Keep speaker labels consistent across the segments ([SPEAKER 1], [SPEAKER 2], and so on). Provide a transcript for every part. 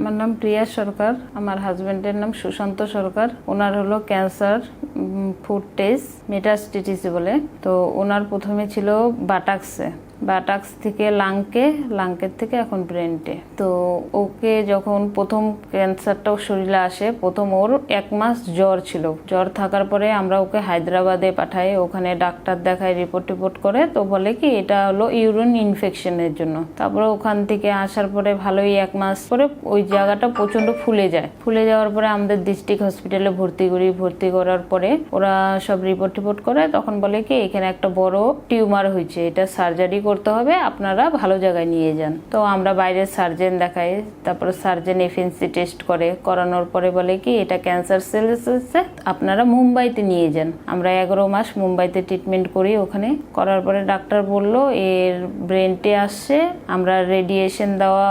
[SPEAKER 1] আমার নাম প্রিয়া সরকার, আমার হাজবেন্ডের নাম সুশান্ত সরকার। ওনার হলো ক্যান্সার ফুড টেস্ট মেটাস্টিটিস বলে। তো ওনার প্রথমে ছিল বাটাক্সে। বাটাক্স থেকে লাংকে, লাংকের থেকে এখন ব্রেনটে। তো ওকে যখন প্রথম ক্যান্সারটাও শরীরে আসে, প্রথম ওর এক মাস জ্বর ছিল। জ্বর থাকার পরে আমরা ওকে হায়দ্রাবাদে পাঠাই, ওখানে ডাক্তার দেখায় রিপোর্ট টিপোর্ট করে। তো বলে কি, এটা হলো ইউরিন ইনফেকশনের জন্য। তারপরে ওখান থেকে আসার পরে ভালোই এক মাস পরে ওই জায়গাটা প্রচণ্ড ফুলে যায়। ফুলে যাওয়ার পরে আমাদের ডিস্ট্রিক্ট হসপিটালে ভর্তি করি। ভর্তি করার পরে ওরা সব রিপোর্ট টিপোর্ট করে। তখন বলে কি, এখানে একটা বড় টিউমার হয়েছে। এটা সার্জারি করতে হবে, আপনারা ভালো জায়গায় নিয়ে যান। তো আমরা বাইরের সার্জেন দেখাই, তারপরে সার্জেন এফএনসি টেস্ট করে, করানোর পরে বলে কি, এটা ক্যান্সার হচ্ছে আপনারা মুম্বাইতে নিয়ে যান। আমরা এগারো মাস মুম্বাইতে ট্রিটমেন্ট করি ওখানে। করার পরে ডাক্তার বলল, এর ব্রেনটে আসছে, আমরা রেডিয়েশন দেওয়া,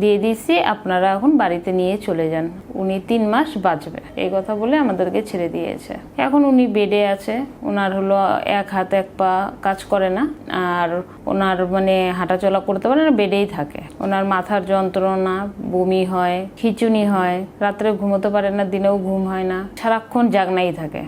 [SPEAKER 1] দিয়ে দিয়েছি, আপনারা এখন বাড়িতে নিয়ে চলে যান। উনি তিন মাস বাঁচবে। এই কথা বলে আমাদেরকে ছেড়ে দিয়েছে। এখন উনি বেডে আছে ওনার হলো এক হাত এক পা, কাজ করে না। আর ওনার মানে হাঁটাচলা করতে পারে না, বেডেই থাকে। ওনার মাথার যন্ত্রণা, বমি হয়, খিচুনি হয়, রাত্রে ঘুমোতে পারে না, দিনেও ঘুম হয় না, সারাক্ষণ জাগনাই থাকে।